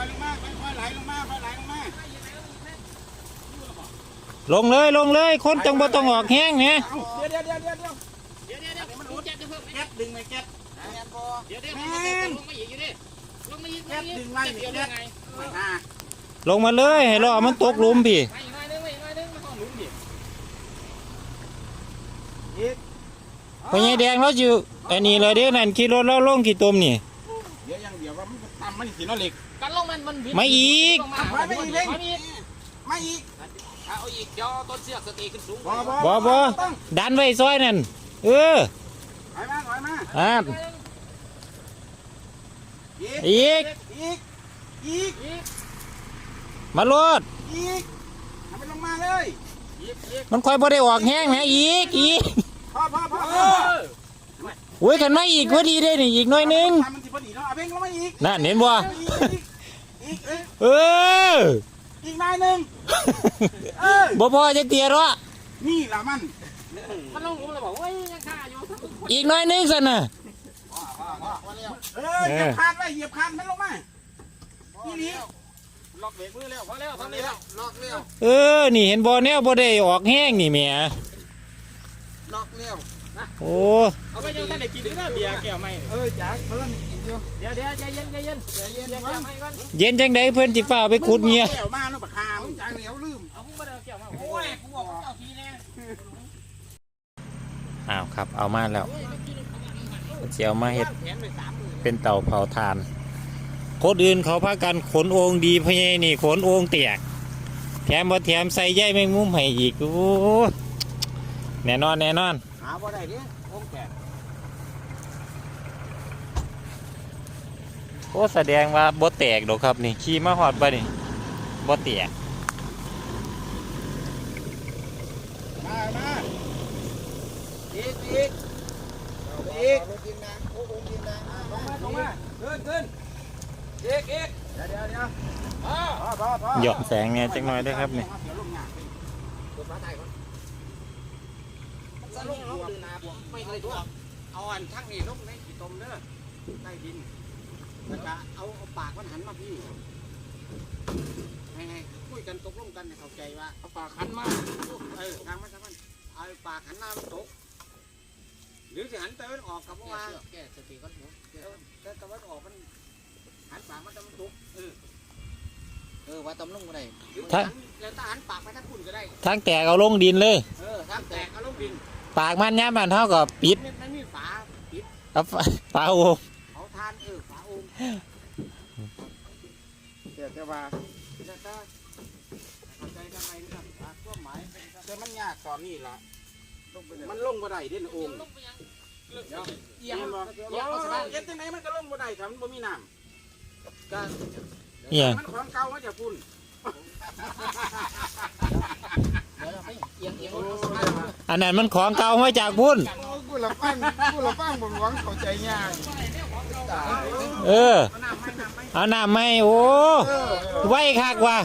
อยลงมาค่อยๆไหลลงมาค่อยไหลลงมาลงเลยลงเลยคนจังบ่ต้องออกแห้งเนี่ยเดี๋ยวเดี๋ยวเดี๋ยวเดี๋ยวเดี๋ยวเดี๋ยวเดี๋ยวมันรู้แก๊สจะเพิ่มแก๊สดึงไปแก๊สเดี๋ยวเดี๋ยวลงมาอีกอยู่ดิลงมาอีกแก๊สดึงไล่เดี๋ยวแก๊เดี๋ยวไงลงมาเลยให้ล้อมันตกหลุมพี่พญายแดงเราอยู่อันนี้เลยเด้อนั่นขี่รถเราลงขี่ตมนี่เดี๋ยวยังเดี๋ยวว่ามันทำมันสีน้อเหล็ก ลงมันมันไม่อีก ไม่อีกเลยไม่อีกไม่อีกเอาอีกเดี๋ยวต้นเสือกสตีขึ้นสูงบ่บ่บ่บ่ต้องดันไว้ซอยนั่นเออถอยมาถอยมาอ่าอีกอีกอีกอีกมาโลดอีกทำไปลงมาเลยอีกอีกมันค่อยบ่ได้ออกแห้งแหมอีกอีกพ่อพ่อพ่อเออโอ้ยกันมาอีกพอดีเด้นี่อีกหน่อยนึงทำมันสิพอดีเนาะเอาเพ่งลงมาอีกนั่นเห็นบ่อีกอีกอีก เอออีกนายหนึ่งเออบ่พอจะเตียหรอกนี่ละมันมันลงหลุมแล้วบอกว่ายังฆ่าอยู่อีกหน่อยนึงซั่นน่ะเออเหยียบคานไว้เหยียบคานมันลงมาอีหลีล็อกเบรกมือแล้วพอแล้วทำนี่แล้วล็อกเร็วเออนี่เห็นบ่แนวบ่ได้ออกแห้งนี่แหมล็อกเร็วโอ้เอาไปยังท่านได้กินด้วยนะเบียร์แก้วไม่เออจ๋าเพิ่นอีกอยู่เดี๋ยวเดี๋ยวใจเย็นใจเย็นใจเย็นแก้วไม่ก่อนเย็นจังไดเพิ่อนสิฟ้าไปขุดเมียแก้วมาเนาะบักคามจ๋าเหลียวลืมเอาพุ่งมาเดี๋ยวแก้วมาโอ้ยกูบอกเจ้าทีแน่อ้าวครับ เอามาแล้วเจียวมาเฮ็ดเป็นเต่าเผาถ่านโคนอื่นเขาพากันขนโองดีพะเยนี่ขนโองเตียกแถมบ่แถมใส่ใยแมงมุมให้อีกโอ้แน่นอนแน่นอนหาบ่ได้เด้โองแก่ โอ้แสดงว่าบ่แตกดอกครับนี่ขี่มาฮอดบ่นี่บ่แตกมามาอีกอีกอีกลงมาลงมาขึ้นขึ้นอีกอีกเดี๋ยวเดี๋ยวเดี๋ยวพอพอพอหย่อนแสงเนี่ยจักหน่อยเด้อครับนี่เดี๋ยวลงงานไปตัวฟ้าไทยก่อนมันจะลงลงนาผมไม่เคยทั่วเอาอันทั้งนี้ลงในขี้ตมเด้อใต้ดิน แล้วก็เอาเอาปากมันหันมาพี่ให้ให้คุยกันตกลงกันให้เข้าใจว่าเอาปากขันมาเออทางมันทางมันเอาปากหันหน้ามันตก หรือจะหันตะวันออกกับว่าแก้สติก่อนหนูแต่ตะวันออกมันหันปากมันตะวันตกเออเออว่าตำลุงก็ได้หรือหันแล้วถ้าหันปากไปทางคุณก็ได้ทางแตกเอาลงดินเลยเออทางแตกเอาลงดินปากมันยามมันเฮาก็ปิดมันมันมีฝาปิดเอาฝาฝาโอเอาทานเออ ฝาโองแต่แต่ว่าแต่ถ้าเข้าใจทำไมนะครับอะความหมายแต่มันยากตอนนี้ล่ะ มันลงบ่ได้เด่นโองเดี๋ยวเอียงเห็นบ่เอีเดี๋ยยงวเอาสะพานเฮ็ดจังไหนมันก็ลงบ่ได้ถ้ามันบ่มีน้ำก็เอียงมันของเก่ามาจากพุ่นเดี๋ยวไปเอียงเอียงเอาสะพานมาอันนั้นมันของเก่ามาจากพุ่นกูละฟังกูละฟังบ่หวังเข้าใจยาก เออ เอาน้ำไหมน้ำไหมเอาน้ำไหม่โอ้เออไว้คักว่ะ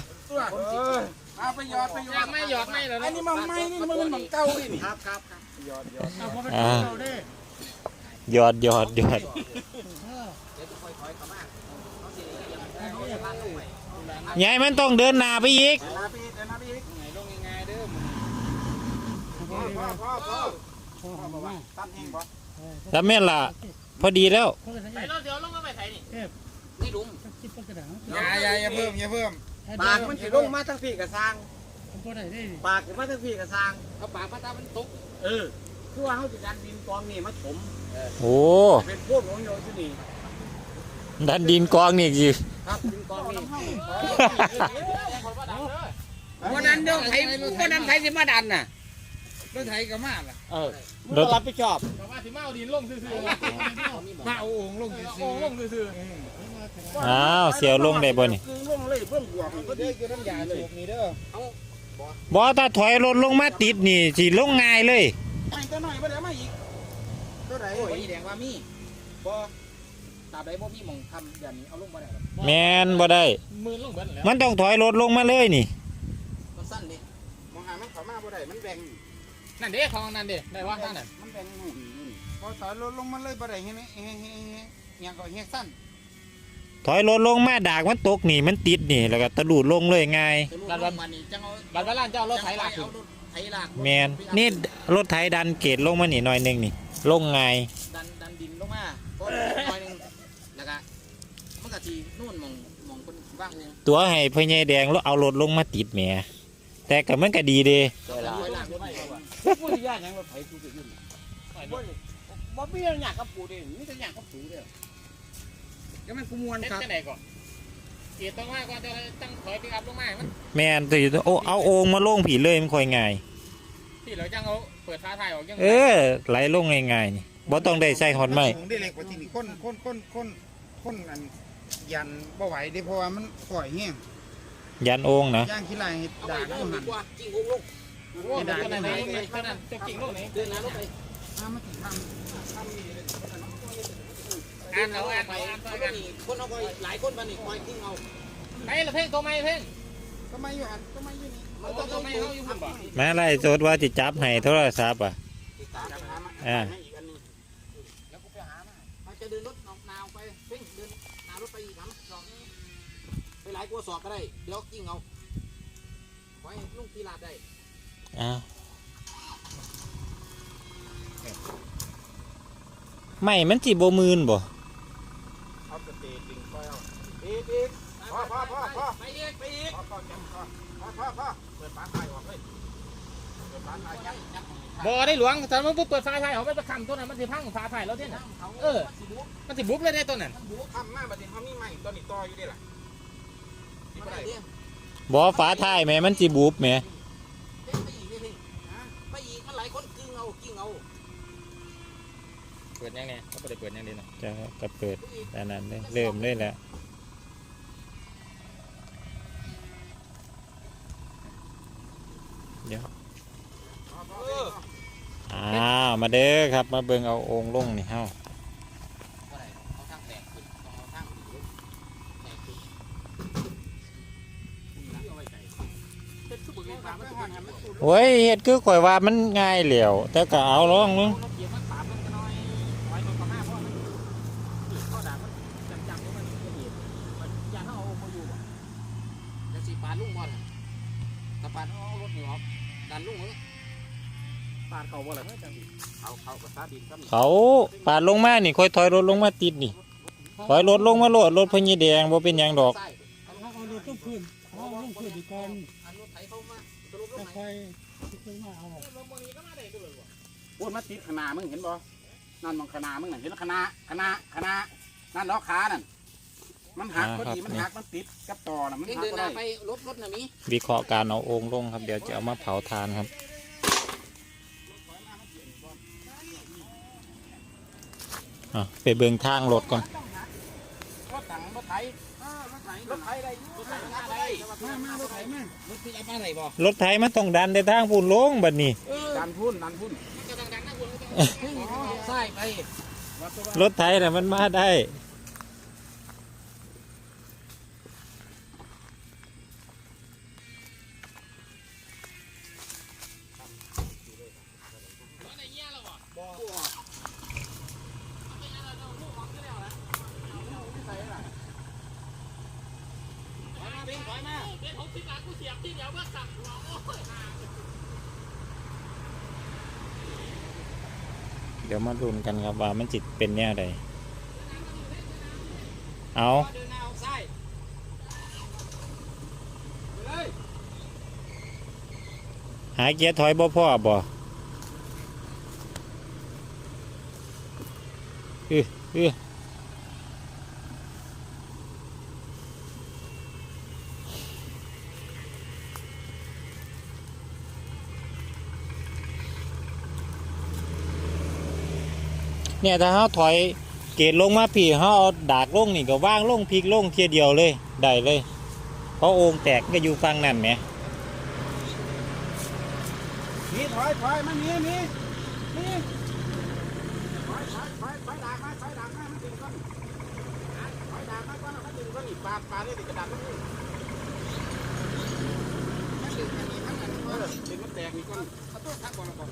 เออเอาไปหยอดไปหยอดไม่หยอดไม่เลยอันนี้มันไม่นี่มันมันเก่าดินี่ครับครับอ่าหยอดหยอดหยอดยายมันต้องเดินหน้าไปอีกเดี๋ยวนะพี่เดี๋ยวนะพี่ไงลงยังไงเด้อพ่อพ่อพ่อพ่อพ่อบอกว่าตั้มเองบ่แล้วแม่นล่ะพอ ดีแล้ว ไปรถเดี๋ยวลงมาไปไทยนี่นี่ลุมอย่าอย่าอย่าเพิ่มอย่าเพิ่มปากมันสิลงมาทั้งพี่กับสร้างปากสิมาทั้งพี่กับสร้างเอาปากมาตามันตกเออคือว่าเขาจะดันดินกองนี่มาถมโอ้เป็นพวกของโยนที่นี่ดันดินกองนี่สิครับดินกองนี่วันนั้นเดี๋ยวไทยวันนั้นไทยสิมาดันน่ะ รถไถก็มาล่ะเออรถรับผิดชอบแต่ว่าสิมาเอาดินลงซื่อๆมาเอาองค์ลงซื่โอ้ลงซื่ออ้าวเสียวลงได้บ่นี่คือลงเลยเพิ่งบวกมันก็ดีคือน้ำยาเลยนี่เด้อบ่ถ้าถอยรถลงมาติดนี่สิลงง่ายเลยไม่ตัวหน่อยบ่ได้มาอีกตัวไหนโอ้ยแดงว่ามีบ่ตาใดบ่มีหม่องทำอย่างนี้เอาลงมาได้แมนบ่ได้มือลงเบิดแล้วมันต้องถอยรถลงมาเลยนี่มันสั้นดิมองหามันเข้ามาบ่ได้มันแบ่ง นั่นเด้ของนั่นเด้ได้ว่านั่นน่ะมันแบ่งนู่นี่พอถอยรถลงมาเลยบ่ได้เฮ็ดเฮ็ดเฮ็ดยังก็เฮ็ดสั้นถอยรถลงมาดากมันตกนี่มันติดนี่แล้วก็ตะลูดลงเลยไงายรันวันมันนี่จังเอารันวันล้านเจ้ารถไถลากขึ้นไถลากแมนนี่รถไถดันเกตลงมานี่หน่อยหนึงนี่ ลงไงายดันดันดินลงมาก็หน่อยหนึงแล้วก็มันก็ทีนู่นมองมองคนว่างนึงตัวให้พ่อใหญ่แดงแล้วเอารถลงมาติดแหมแต่ก็มันก็ดีเด้ถอละ พูดยากยังรถไถกูจะยุ่งบ่บ่มีหยังกับปูดิมีแต่หยังกับปูเด้อก็มันกูมวนเฮ็ดครับจังไดก่อนเกียร์ต้องมาก่อนจะตั้งถอยปิกอัพลงมาให้มันแม่นตัวอยู่โอ้เอาโองมาลงผีเลยมันค่อยง่าย ที่เราจังเอาเปิดฟ้าถ่ายออกยังเออไหลลงง่ายๆนี่บ่ต้องได้ใส่ฮอตไม้สูงได้เล็กกว่าที่นี่คนคนคนคนคนอันยันบ่ไหวเด้เพราะว่ามันก่อยแห้งยันโองนะย่างขี้ลายให้ด่าด่ากักูนหันกว่ากิ่งลงลง โอ้ยด่ากันไหนขนาดจะกิ่งลงไหนเดินน้ารถไปถ้ามันสิทำอ่านเอาอ่านเอาอ่านเอาอ่านคนเอาไปหลายคนมานี่คอยทิ้งเอาไอ้ละเพ่งตัวไม่เพ่งก็ไม่อยู่หันก็ไม่อยู่นี่มันต้องตัวไม่เขาอยู่หุ่นบ่แม่ไล่โจทย์ว่าสิจับให้โทรศัพท์อะจับอ่าให้อีกอันหนึงแล้วกูไปหามาจะเดินรถนาวไปเพ่งเดินนาวรถไปอีกครับสองไปหลายกลัวสอบก็ได้เดี๋ยวกิ้งเอาไว้ลุงทีลาได้ อ้าวไม่มันสิบ่มืนบ่เอาสเตจดึงไปเอาอีกอีกพอพอพอพอไปอีกไปอีกพอพอจังพอพอพอพอเปิดฝาท้ายออกเลยเปิดฝาท้ายยังบ่ได้หลวงแต่มันเปิดฟ้าถ่ายเขาไม่ประคำตัวนั้นมันสิพังฟ้าถ่ายแล้วที่น่ะเออมันสิบุบเลยได้ตัวนั้นบูทำมาบัดนี้เขามีใหม่ตัวนี้ต่ออยู่ดิล่ะบ่ได้บ่ฝาท้ายแม่มันสิบุบแหม่ ไปอีกไปอีกไปอีกมันหลายคนกิ้งเอากิ้งเอาเปิดยังไงเขาไม่ได้เปิดยังดีนะจะก็เปิดอันนั้นเลยเริ่มเลยแหละเดี๋ยวอ้าวมาเด้อครับ มาเบิ่งเอาองค์ลงนี่เฮาก็ได้เอาโอ้ยเฮ็ดคือข่อยว่ามันง่ายแล้วแต่ก็เอาลองนึง รถเกียร์มันตามมันก็น้อยไว้มันก็มาเพราะมันนี่ก็ด่ามันจังๆมันละเอียดมันอย่าเฮาเอามาอยู่บ่จะสิปาดลุงบ่น่ะถ้าปาดเอารถนี่ออกดันลุงเอ้ยปาดเขาบ่ล่ะจังสิ เขาเขาประสาดินครับ เขาปาดลงมานี่ค่อยถอยรถลงมาติดนี่ถอยรถลงมาโลดรถพญแดงบ่เป็นหยังดอกเอารถต้องพื้นเอาลงพื้นดีกคนอันรถไถเข้ามาสรุปรถจะไหนคอยคิดว่ามาเอารถมอนี้ก็มาได้ด้วยว่ะพูดมาติดขนามึงเห็นบ่นั่นมันขนามึงน่ะเห็นขนาขนาขนานั่นล้อขานั่นมันหักพอดีมันหักมันติดกับต่อน่ะมันเองหักเดินก็ได้ไปรถรถน่ะมีวิเคราะห์การเอาองลงครับ เดี๋ยวจะเอามาเผาทานครับ อะไปเบิ่งทางรถก่อน รถถังรถไถรถไถรถไถได้รถไถหน้าได้มามารถไถมารถพี่อัพมาไหนบ่รถไถมันต้องดันในทางพูนลงบัดนี้เออดันพุ่นดันพุ่นมันจะดังๆนะคุณใช่ไปรถไถน่ะมันมาได้ กันครับว่ามันจิตเป็นแนวใดเอาเดินหาออกซ้ายไปเลยหาเกียร์ถอยบ่พ่อบ่อืออือ เนี่ยถ้าเขาถอยเกตลงมาพี่เขาเอาดากลงนี่ก็ว่างลงพลิกลงเทียเดียวเลยได้เลย เพราะโอ่งแตกก็อยู่ฟังนั่นไหมมีถอยถอยมันมีมีมีถอยถอยถอยถอยดากมาถอยดากมามันดึงก้อนถอยดากมาก้อนมันดึงก้อนนี่ปาดปาดนี่ติดกระดาษมันดึงมันดึงอันนี้ทั้งอันนี้เออดึงมันแตกนี่ก้อนเอาตัวทักก่อนล้วก่อน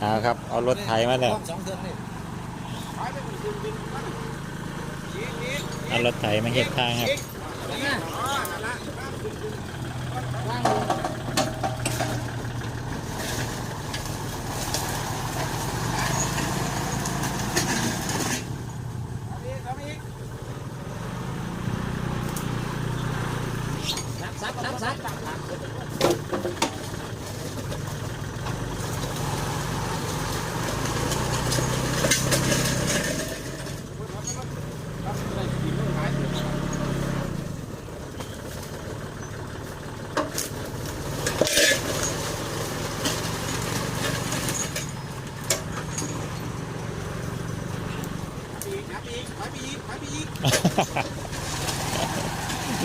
เอาครับ เอารถไถมาแล้วเอารถไถมาเห็ดทางครับ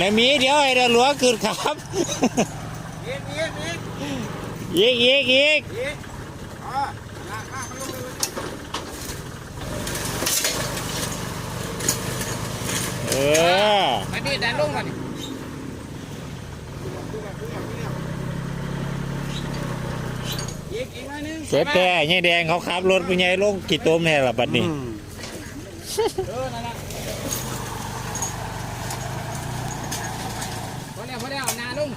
ในมีเดี๋ยวไอ้เรือหลวงขึ้นครับอีกอีกอีกเออไปนี่แดนลงก่อนอีกอีกหน่อยนึงเสร็จแต่ยายแดงเขาขับรถไปยายลงกี่ต้มแน่ละบัดนี้เออนั่นแหละพอแล้วพอแล้วนาลง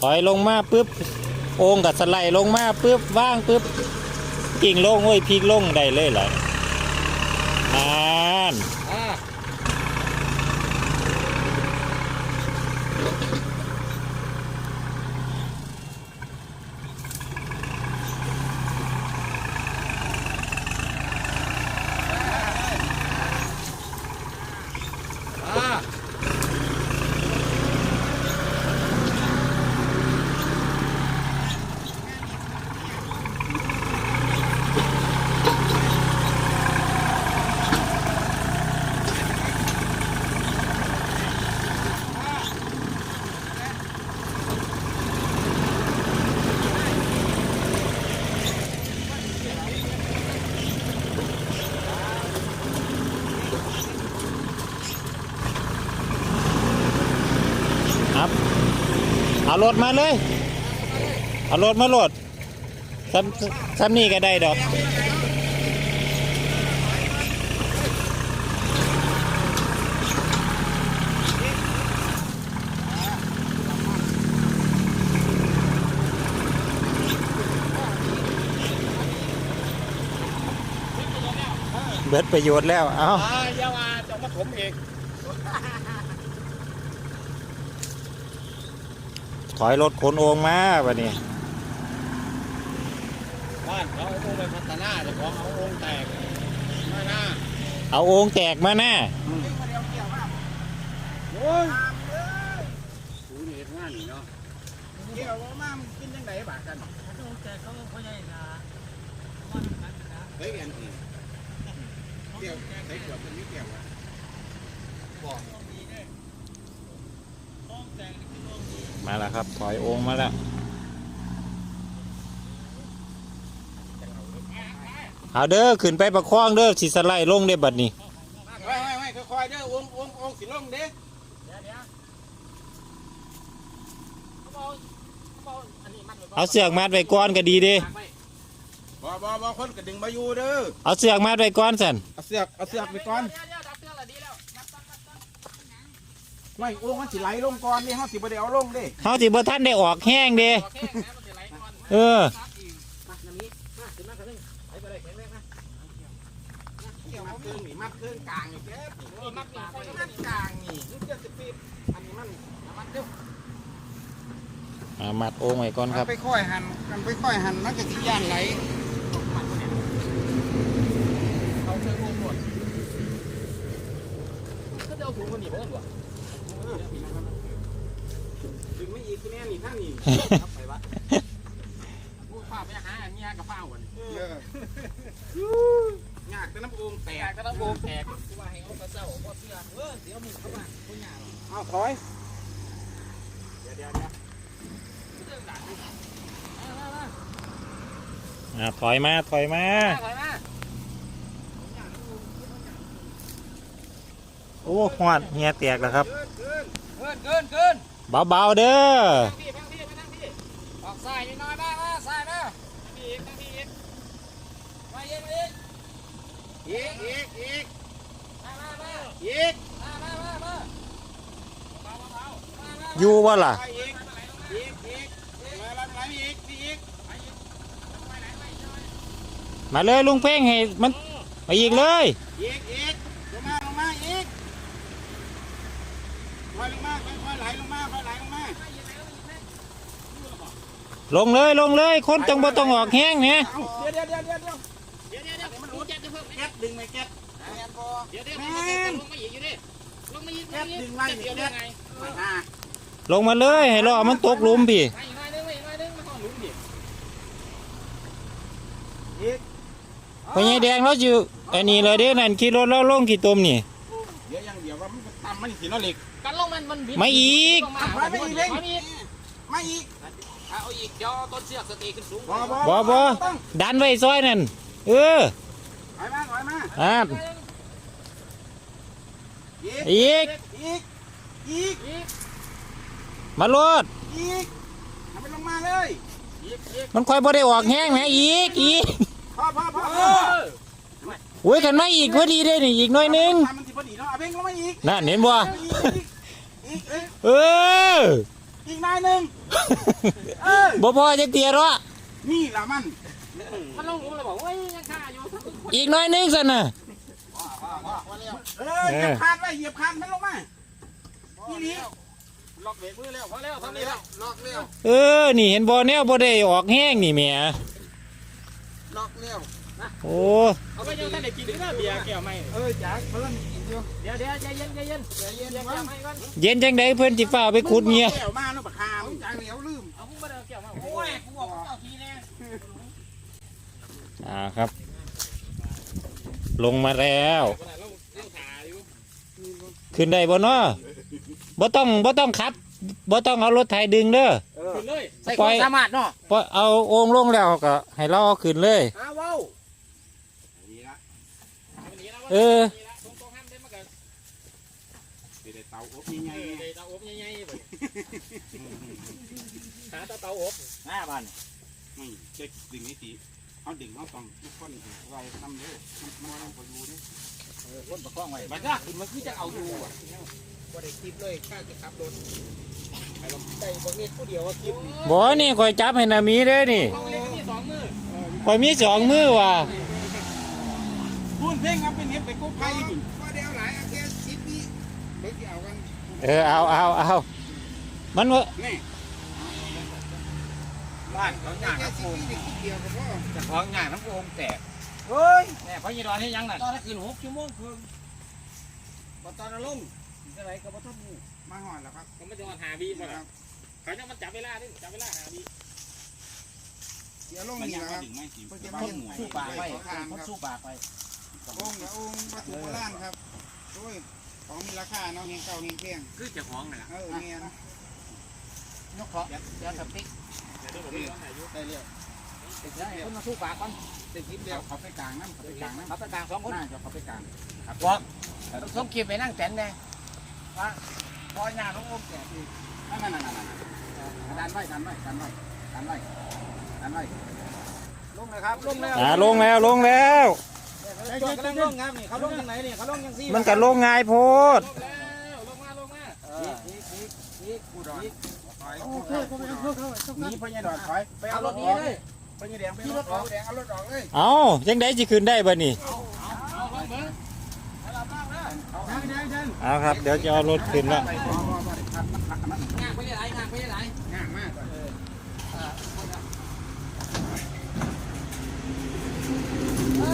ถอยลงมาปุ๊บโองกับสไลด์ลงมาปุ๊บว่างปุ๊บกิ่งลงโอ้ยพีกลงได้เลยเหรออ่าน รถมาเลย เอารถมาโหลดซ้ำซ้ำนี่ก็ได้ดอกเบิดประโยชน์แล้ว เอา อ่าเยาวาจะมาถมเอง ถอยรถขนโองมาบัดนี้บ้านเขาเอาไปพัฒนาแต่ของเอาองค์แตกไม่น่าเอาโองแตกมาหน้าโอ้ยสูนี่เฮ็ดงานนี่เนาะเกี่ยวว่ามามันกินจังไดบาดกันแต่เขาเขาใหญ่นะเฮ้ยกันสิเกี่ยวใส่ขวดเป็นมีเกี่ยวอะ มาแล้วครับถอยโองมาแล้วเอาเด้อขึ้นไปประคองเด้อสิสไลด์ลงได้บัดนี้ไม่ไม่ไม่ค่อยๆเด้อองค์องค์องค์สิลงเด้เอาเสือกมัดไว้ก่อนก็ดีเด้บ่บ่บ่คนก็ดึงมาอยู่เด้อเอาเสือกมัดไว้ก่อนสันเอาเสือกเอาเสือกไปก่อน ไม่องค์มันสิไหลลงก่อนนี่เฮาสิบ่ได้เอาลงเด้เฮาสิบ่ทันได้ออกแห้งเด้เออ เกี่ยวมัดเครื่องนี่มัดเครื่องกลางนี่แก๊บนี่มัดกลางมัดกลางนี่นี่เจ็ดสิบปีอันนี้มันมัดเด้ออ่ามัดโองไว้ก่อนครับไปค่อยหันกันไปค่อยหันมันก็สิย่านไหลเอาเชือกลงหมดก็จะเอาถุงคนหนีเพิ่นบ่ ดึงไม่อีกคือแน่นี่ข้างนี่ครับไปวะพูดภาพไปหาอันนี้กับเป้ากันยากแต่น้ำโอ่งแตกแต่น้ำโอ่งแตกว่าให้เอากระเซ้าบ่เสื้อเออเดี๋ยวมึงเข้ามาบ่ยาหรอเอาถอยเดี๋ยวเดี๋ยวเดี๋ยวถอยมาถอยมาถอยมา โอ้หอดเฮียแตกแล้วครับเกินเกินเกินเกินเกินเบาๆเด้อฟังพี่ฟังพี่มานั่งพี่ออกซ้ายนิดหน่อยมามาซ้ายมาพี่อีกนั่งพี่อีกมาอีกมาอีกอีกอีกอีกมามามาอีกมามามามาเบาเบามามาอยู่วะล่ะไปอีกอีกอีกมาลังไหลอีกอีกมาเลยลุงเพ่งให้มันไปอีกเลยอีกอีกลงมาลงมาอีก ค่อยลงมาค่อยๆไหลลงมาค่อยไหลลงมาลงเลยลงเลยคนจังบ่ต้องออกแห้งเนี่ยเอาเดี๋ยวเดี๋ยวเดี๋ยวเดี๋ยวเดี๋ยวเดี๋ยวเดี๋ยวมันรู้แจ็คจะเพิ่มแก๊สดึงไหมแก๊สแก๊สพอเดี๋ยวเดี๋ยวแมันลงมาอีกอยู่ดิลงมาอีกลงมาอีกเดี๋ยวเดี๋ยวไงลงมาเลยให้รอมันตกหลุมพี่พญายแดงเราอยู่อันนี้เลยเด้นั่นขี่รถเราลงขี่ตมนี่เดี๋ยวยังเดี๋ยวว่ามันต่ำมันสิเนาะเหล็ก กันลงมันมันบิดไม่อีก ลงมาไม่อีกไม่อีกมาอีกเอาอีกเดี๋ยวต้นเสือกสตีขึ้นสูงบ่บ่บ่ต้องดันไว้ซอยนั่น เออถอยมาถอยมาอ่าอีก อีกอีกอีกมาโลด อีกทำไปลงมาเลยอีกอีกมันค่อยบ่ได้ออกแห้งแหมอีกอีกพ่อพ่อพ่อเอพ่ออโอ้ยกันมาอีกพอดีได้นี่อีกหน่อยหนึงทำมันสิพอดีเนาะเอาเพ่งลงมาอีกนั่นเห็นบ่อีกอีกอีก เอออีกนายหนึ่งเออบ่พอจะเตียหรอนี่ละมันมันลงหลุมแล้วบอกว่ายังฆ่าอยู่อีกหน่อยหนึงสั่นน่ะเออเหยียบคานไว้เหยียบคานมันลงมานี่นี่ล็อกเบรกมือแล้วพอแล้วทำนี่แล้วล็อกเร็วเออนี่เห็นบ่แนวบ่ได้ออกแห้งนี่แหมล็อกเร็วโอ้เอาไปยังท่านได้กินหรือเปล่าเบียร์แก้วไม่เออจ๋าเพิ่นกิน อยู่เดี๋ยวเดี๋ยวใจเย็นใจเย็นใจเย็นแก้วไม่ก่อนเย็นจังไดเพิ่นสิฟ้าไปขุดเมียแก้วมาแล้วบักคามจ๋าเหลียวลืมเอาพุ่งมาเดี๋ยวแก้วมาโอ้ยกูบอกเจ้าทีแน่อ่าครับ ลงมาแล้วเราเรื่องขาอยู่ขึ้นได้บ่เนาะบ่ต้องบ่ต้องขับบ่ต้องเอารถไถดึงเด้อขึ้นเลยใส่ความสามารถเนาะพอเอาโองลงแล้วก็ให้เราเอาขึ้นเลยอ้าวว้าวเออ ตรงตรงห้ามได้มาเกิด สิได้เตา อบใหญ่ๆเตาอบใหญ่ๆไปหาเตาอบหน้าบ้านๆไม่เจ๊ดึงนี่สิเอาดึงเอาต้องทุกคนไว้ทำเด้อมันมันต้องไปดูเด้อคนประคองไว้มันก็ขึ้นมันคือจะเอาอยู่อะบ่ได้คลิปเลยข้าจะขับรถไอ้ลำใจบ่เฮ็ดผู้เดียวว่าคลิปบ่นี่ข่อยจับให้นามีเด้อนี่เอยมีสองมือว่ะพูดเพ่งครับเป็นเห็บไปกู้ภัย เบิกเอากันเออเอาเอาเอามันว่านี่บ้านเขาหน้าแค่น้ำสิโป่บงปีเด็กเดียวก็พอจะคล้องหน้าน้ำโป่งแตกเฮ้ยแน่พระยีดอนให้ยังนั่นตอนนั้นคืนหกชั่วโมงคืนบ่ตอนนั้นลงอะไรก็บ่ทันมูมาหอดแล้วครับก็ไม่จะหาบีบ่ล่ะเขาจะมันจับเวลาดิจับเวลาหาบีเดี๋ยวลงนี่นะครับเพื่อจะมาคนสู้ปากไปทางคนครับสู้ปากไปองค์ละองค์วัตถุโบราณครับโอ้ย ของมีราคาเนาะเฮงเก่าเฮงแพงคือจะคล้องน่ะเออเมียนยกเคาะเดี๋ยวสติ๊กได้เรียกติดแล้วคนมาสู้ปากก่อนติดคลิปเดียวเขาไปกลางน้ำเขาไปกลางน้ำเขาตะกางสองคนน่าจะเขาไปกลางครับบอกต้องเก็บไปนั่งแตนแน่พอหน้าเขาอมแก่อีกนั่นนั่นนั่นนั่นดันไว้ดันไว้ดันไว้ดันไว้ดันไว้ลงเลยครับลงแล้วอ่าลงแล้วลงแล้ว จอดกำลังลงครับนี่เขาลงยังไงนี่เขาลงยังซี่มันก็ลงง่ายโพดลงมาลงมาหนีพญาดอนถอยไปเอารถนี้เลยพญาแดงไปเอารถออกแดงเอารถออกเลยเอาจังไดสิขึ้นได้บ่นี่เอาครับ เดี๋ยวจะเอารถขึ้นแล้วไปพอพอพองานไปไหนงานไปไหนง่ายมาก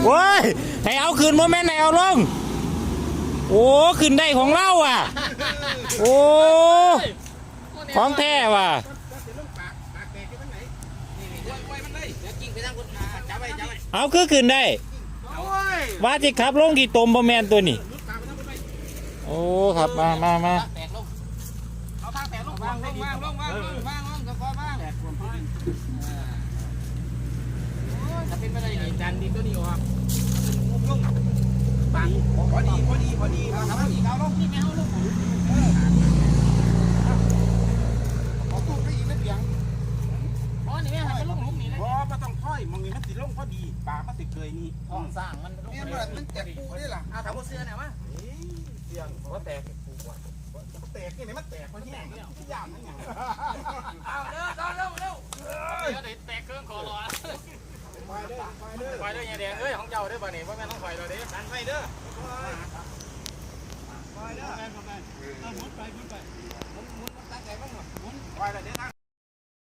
โอ้ย ให้เอาขึ้นโมแม่นให้เอาลง โอ้ขึ้นได้ของเราอะ โอ้ ของแท้ว่ะก็จะลงปากปากแตกที่มันไหนไว้ไว้มันเลยเดี๋ยวกิ่งไปทางคนจับไว้จับไว้เอาคือขึ้นได้ ว่าสิขับลงกี่ตมบ่แม่นตัวนี้ลุดปากไปทางคนไหนโอ้ครับมามามาแตกลงเอาทางแตกลงวางลงวางลงวางลงวางลงก็พอวางแตกควรพูดทดันดินตัวนี้ออกเป็นงุ้มลงปากพอดีพอดีพอดีพอดีพอดีเอาลงนี่แมวลงขอตู้ไปอีกนิดเดียวอ๋อนี่แม่หันไปลงลุมนี่นะพอมาต้องค่อยมองนี่มันสิลงพอดีปากมันสิเกยนี่ห้องสร้างมันลงเนี่ยมันมันเจ็บปูนี่ล่ะเอาถามว่าเสื้อไหนวะเสียงว่าแตกแตกนี่ไหนมันแตกมันแห้งที่ยามนั่นไงเอาเร็วเร็วเร็วเดี๋ยวแตกเครื่องคอร้อ ไปเด้อไฟด้วยเนี่ยเดี๋ยวเอ้ยของเจ้าด้วยป่ะนี่ว่าแม่ต้องไฟเราดิดันไปเด้อไปแล้วไปไปไปหมุนไปมุนไปมุนมุนตั้งใจบ้างหมดไปเลยเดี๋ยวนั่ง